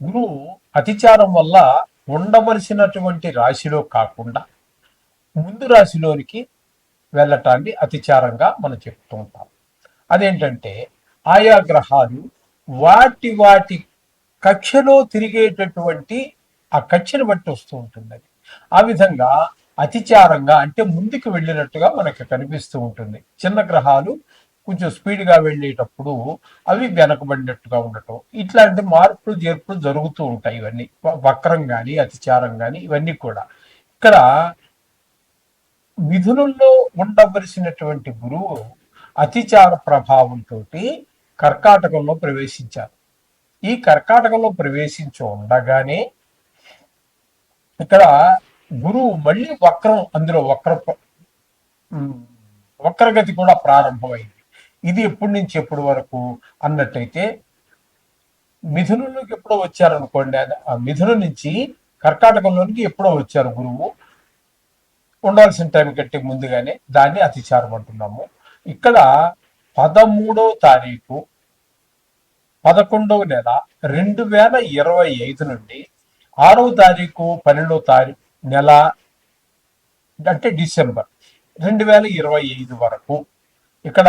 గురువు అతిచారం వల్ల ఉండవలసినటువంటి రాశిలో కాకుండా ముందు రాశిలోనికి వెళ్ళటాన్ని అతిచారంగా మనం చెప్తూ ఉంటాం. అదేంటంటే ఆయా గ్రహాలు వాటి వాటి కక్షలో తిరిగేటటువంటి ఆ కక్షను బట్టి వస్తూ ఉంటుంది. అది ఆ విధంగా అతిచారంగా అంటే ముందుకు వెళ్ళినట్టుగా మనకి కనిపిస్తూ ఉంటుంది. చిన్న గ్రహాలు కొంచెం స్పీడ్గా వెళ్ళేటప్పుడు అవి వెనకబడినట్టుగా ఉండటం. ఇట్లాంటి మార్పులు చేర్పులు జరుగుతూ ఉంటాయి ఇవన్నీ. వ- వక్రం కానీ అతిచారం కానీ ఇవన్నీ కూడా. ఇక్కడ మిథునుల్లో ఉండవలసినటువంటి గురువు అతిచార ప్రభావంతో కర్కాటకంలో ప్రవేశించారు. ఈ కర్కాటకంలో ప్రవేశించి ఉండగానే ఇక్కడ గురువు మళ్ళీ వక్రం అందులో వక్ర వక్రగతి కూడా ప్రారంభమైంది. ఇది ఎప్పటి నుంచి ఎప్పటి వరకు అన్నట్టయితే మిథునంలోకి ఎప్పుడో వచ్చారనుకోండి ఆ మిథునం నుంచి కర్కాటకంలోనికి ఎప్పుడో వచ్చారు గురువు. ఉండాల్సిన టైం కంటే ముందుగానే దాన్ని అతిచారం అంటున్నాము. ఇక్కడ పదమూడవ తారీఖు పదకొండవ నెల రెండు వేల ఇరవై ఐదు నుండి ఆరవ తారీఖు పన్నెండవ తారీఖు నెల అంటే డిసెంబర్ రెండు వేల ఇరవై ఐదు వరకు. ఇక్కడ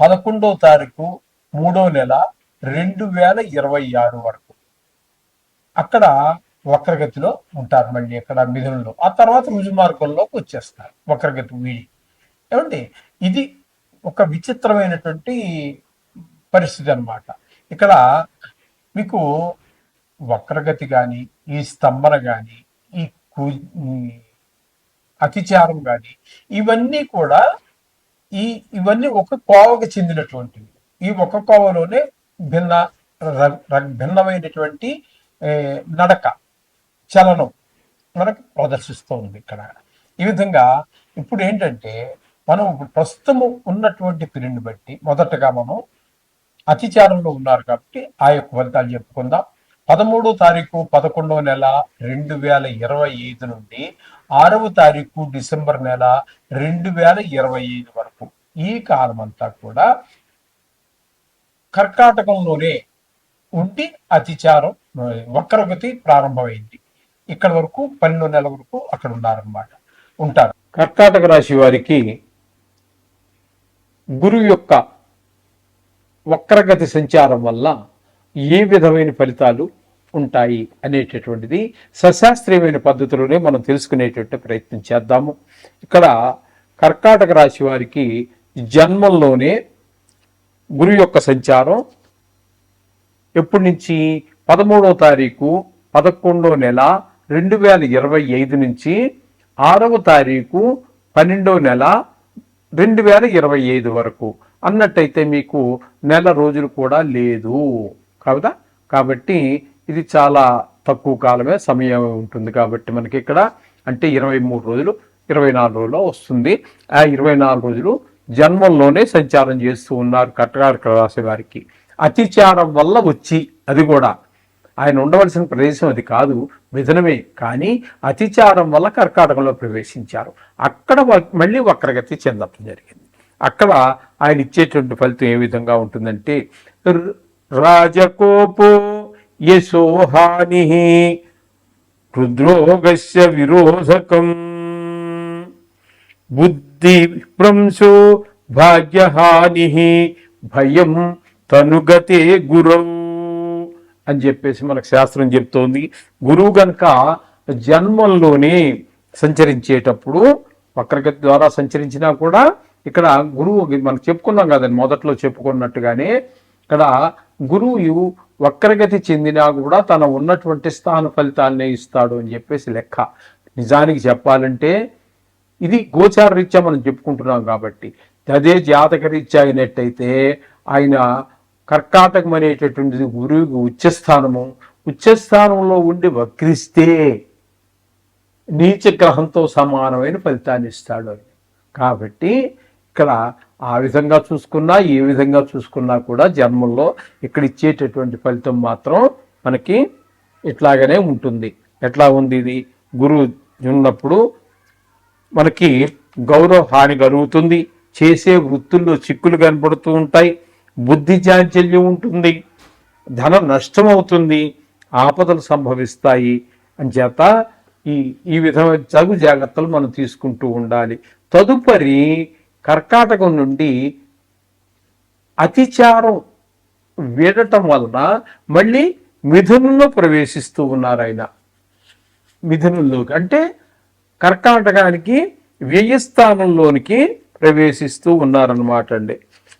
పదకొండవ తారీఖు మూడో నెల రెండు వేల ఇరవై ఆరు వరకు. అక్కడ వక్రగతిలో ఉంటారు మళ్ళీ అక్కడ మిథునంలో. ఆ తర్వాత రుజు మార్గంలోకి వచ్చేస్తారు వక్రగతి వీడి. ఏమండి? ఇది ఒక విచిత్రమైనటువంటి పరిస్థితి అన్నమాట. ఇక్కడ మీకు వక్రగతి కానీ ఈ స్తంభన కానీ ఈ ఈ అతిచారం కానీ ఇవన్నీ కూడా ఈ ఇవన్నీ ఒక కోవకు చెందినటువంటివి. ఈ ఒక కోవలోనే భిన్న భిన్నమైనటువంటి నడక చలనం మనకు ప్రదర్శిస్తోంది ఇక్కడ. ఈ విధంగా ఇప్పుడు ఏంటంటే మనం ప్రస్తుతము ఉన్నటువంటి పీరియడ్ని బట్టి మొదటగా మనం అతిచారంలో ఉన్నారు కాబట్టి ఆ యొక్క ఫలితాలు చెప్పుకుందాం. పదమూడో తారీఖు పదకొండవ నెల రెండు వేల ఇరవై ఐదు నుండి ఆరవ తారీఖు డిసెంబర్ నెల రెండు వేల ఇరవై ఐదు వరకు. ఈ కాలం అంతా కూడా కర్కాటకంలోనే ఉండి అతిచారం వక్రగతి ప్రారంభమైంది. ఇక్కడ వరకు పన్నెండు నెలల వరకు అక్కడ ఉన్నారనమాట ఉంటారు. కర్కాటక రాశి వారికి గురువు యొక్క వక్రగతి సంచారం వల్ల ఏ విధమైన ఫలితాలు ఉంటాయి అనేటటువంటిది సశాస్త్రీయమైన పద్ధతిలోనే మనం తెలుసుకునేటట్టు ప్రయత్నం చేద్దాము. ఇక్కడ కర్కాటక రాశి వారికి జన్మంలోనే గురు యొక్క సంచారం. ఎప్పటి నుంచి? పదమూడవ తారీఖు పదకొండో నెల రెండు వేల ఇరవై ఐదు నుంచి ఆరవ తారీఖు పన్నెండో నెల రెండు వేల ఇరవై ఐదు వరకు. అన్నట్టయితే మీకు నెల రోజులు కూడా లేదు. కావుదా కాబట్టి ఇది చాలా తక్కువ కాలమే సమయం ఉంటుంది కాబట్టి మనకి ఇక్కడ అంటే ఇరవై మూడు రోజులు ఇరవై నాలుగు రోజుల్లో వస్తుంది. ఆ ఇరవై నాలుగు రోజులు జన్మంలోనే సంచారం చేస్తూ ఉన్నారు కర్కాటక రాశి వారికి. అతిచారం వల్ల వచ్చి అది కూడా. ఆయన ఉండవలసిన ప్రదేశం అది కాదు మిథునమే. కానీ అతిచారం వల్ల కర్కాటకంలో ప్రవేశించారు. అక్కడ మళ్ళీ వక్రగతి చెందడం జరిగింది. అక్కడ ఆయన ఇచ్చేటువంటి ఫలితం ఏ విధంగా ఉంటుందంటే రాజకోపో యశోహాని హృద్రోగస్య విరోధకం. బుద్ధి భ్రంశో భాగ్యహాని భయం తనుగతే గురౌ అని చెప్పేసి మనకు శాస్త్రం చెప్తోంది. గురువు గనక జన్మంలోనే సంచరించేటప్పుడు వక్రగతి ద్వారా సంచరించినా కూడా ఇక్కడ గురువు మనం చెప్పుకున్నాం కదండి మొదట్లో చెప్పుకున్నట్టుగానే ఇక్కడ గురువు వక్రగతి చెందినా కూడా తన ఉన్నటువంటి స్థాన ఫలితాలనే ఇస్తాడు అని చెప్పేసి లెక్క. నిజానికి చెప్పాలంటే ఇది గోచార రీత్యా మనం చెప్పుకుంటున్నాం కాబట్టి. అదే జాతక రీత్యా అయినట్టయితే ఆయన కర్కాటకం అనేటటువంటిది గురువుకి ఉచ్చస్థానము. ఉచ్చస్థానంలో ఉండి వక్రిస్తే నీచ గ్రహంతో సమానమైన ఫలితాన్ని ఇస్తాడు అని. కాబట్టి ఇక్కడ ఆ విధంగా చూసుకున్నా ఏ విధంగా చూసుకున్నా కూడా జన్మల్లో ఇక్కడ ఇచ్చేటటువంటి ఫలితం మాత్రం మనకి ఇట్లాగనే ఉంటుంది. ఎట్లా ఉంది ఇది? గురువు ఉన్నప్పుడు మనకి గౌరవ హాని కలుగుతుంది. చేసే వృత్తుల్లో చిక్కులు కనపడుతూ ఉంటాయి. బుద్ధి చాంచల్యం ఉంటుంది. ధన నష్టం అవుతుంది. ఆపదలు సంభవిస్తాయి. అని చేత ఈ ఈ విధమైన తగు జాగ్రత్తలు మనం తీసుకుంటూ ఉండాలి. తదుపరి కర్కాటకం నుండి అతిచారం వీడటం వలన మళ్ళీ మిథునంలో ప్రవేశిస్తూ ఉన్నారు ఆయన. మిథునంలోకి అంటే కర్కాటకానికి వ్యయస్థానంలోనికి ప్రవేశిస్తూ ఉన్నారనమాట అండి.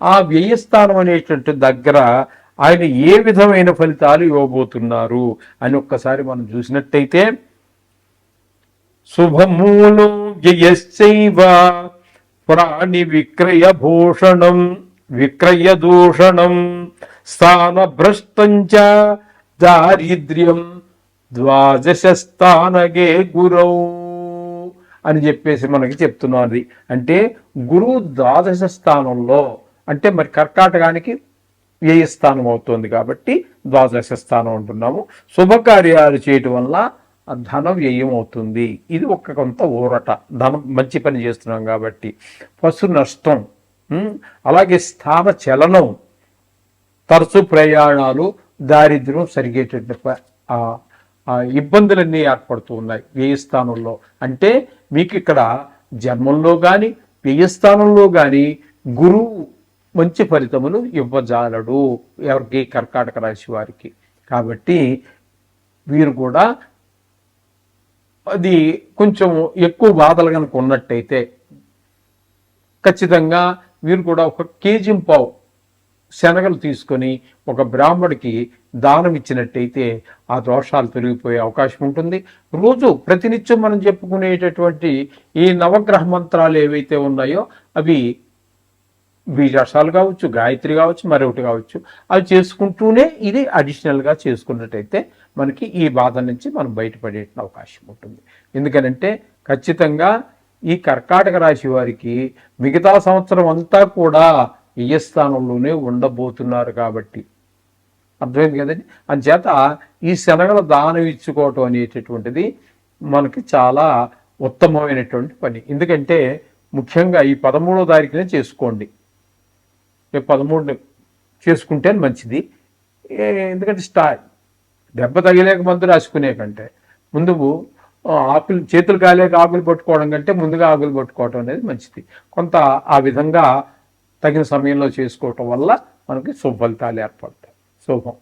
ఆ వ్యయస్థానం అనేటువంటి దగ్గర ఆయన ఏ విధమైన ఫలితాలు ఇవ్వబోతున్నారు అని ఒక్కసారి మనం చూసినట్టయితే శుభమూలు వ్యయశ్చైవ ప్రాణి విక్రయ భూషణం విక్రయ దూషణం స్థానభ్రష్టంచ దారిద్ర్యం ద్వాదశ స్థానగే గురౌ అని చెప్పేసి మనకి చెప్తున్నది. అంటే గురువు ద్వాదశ స్థానంలో అంటే మరి కర్కాటకానికి వ్యయ స్థానం అవుతుంది కాబట్టి ద్వాదశ స్థానం అంటున్నాము. శుభకార్యాలు చేయటం వల్ల ధన వ్యయం అవుతుంది ఇది ఒక కొంత ఊరట. ధనం మంచి పని చేస్తున్నాం కాబట్టి పశు నష్టం అలాగే స్థాన చలనం తరచు ప్రయాణాలు దారిద్ర్యం సరిగేటటువంటి ఆ ఇబ్బందులన్నీ ఏర్పడుతూ ఉన్నాయి వ్యయ స్థానంలో. అంటే మీకు ఇక్కడ జన్మంలో కానీ వ్యయ స్థానంలో కానీ గురువు మంచి ఫలితములు ఇవ్వజాలడు ఎవరికి? కర్కాటక రాశి వారికి. కాబట్టి వీరు కూడా అది కొంచెం ఎక్కువ బాధలు కనుక ఉన్నట్టయితే ఖచ్చితంగా మీరు కూడా ఒక కేజీ పావు శనగలు తీసుకొని ఒక బ్రాహ్మడికి దానం ఇచ్చినట్టయితే ఆ దోషాలు తొలగిపోయే అవకాశం ఉంటుంది. రోజు ప్రతినిత్యం మనం చెప్పుకునేటటువంటి ఈ నవగ్రహ మంత్రాలు ఏవైతే ఉన్నాయో అవి బీజాసాలు కావచ్చు గాయత్రి కావచ్చు మరొకటి కావచ్చు అవి చేసుకుంటూనే ఇది అడిషనల్గా చేసుకున్నట్టయితే మనకి ఈ బాధ నుంచి మనం బయటపడే అవకాశం ఉంటుంది. ఎందుకనంటే ఖచ్చితంగా ఈ కర్కాటక రాశి వారికి మిగతా సంవత్సరం అంతా కూడా ఈ ఉండబోతున్నారు కాబట్టి. అర్థమైంది కదండి? అంచేత ఈ శనగల దానం ఇచ్చుకోవటం అనేటటువంటిది మనకి చాలా ఉత్తమమైనటువంటి పని. ఎందుకంటే ముఖ్యంగా ఈ పదమూడో తారీఖునే చేసుకోండి. రేపు పదమూడు చేసుకుంటే మంచిది. ఎందుకంటే స్టా దెబ్బ తగిలేక మందు రాసుకునే కంటే ముందు ఆకులు చేతులు కాలేక ఆకులు పట్టుకోవడం కంటే ముందుగా ఆకులు పట్టుకోవడం అనేది మంచిది. కొంత ఆ విధంగా తగిన సమయంలో చేసుకోవటం వల్ల మనకి శుభ ఫలితాలు ఏర్పడతాయి. శుభం.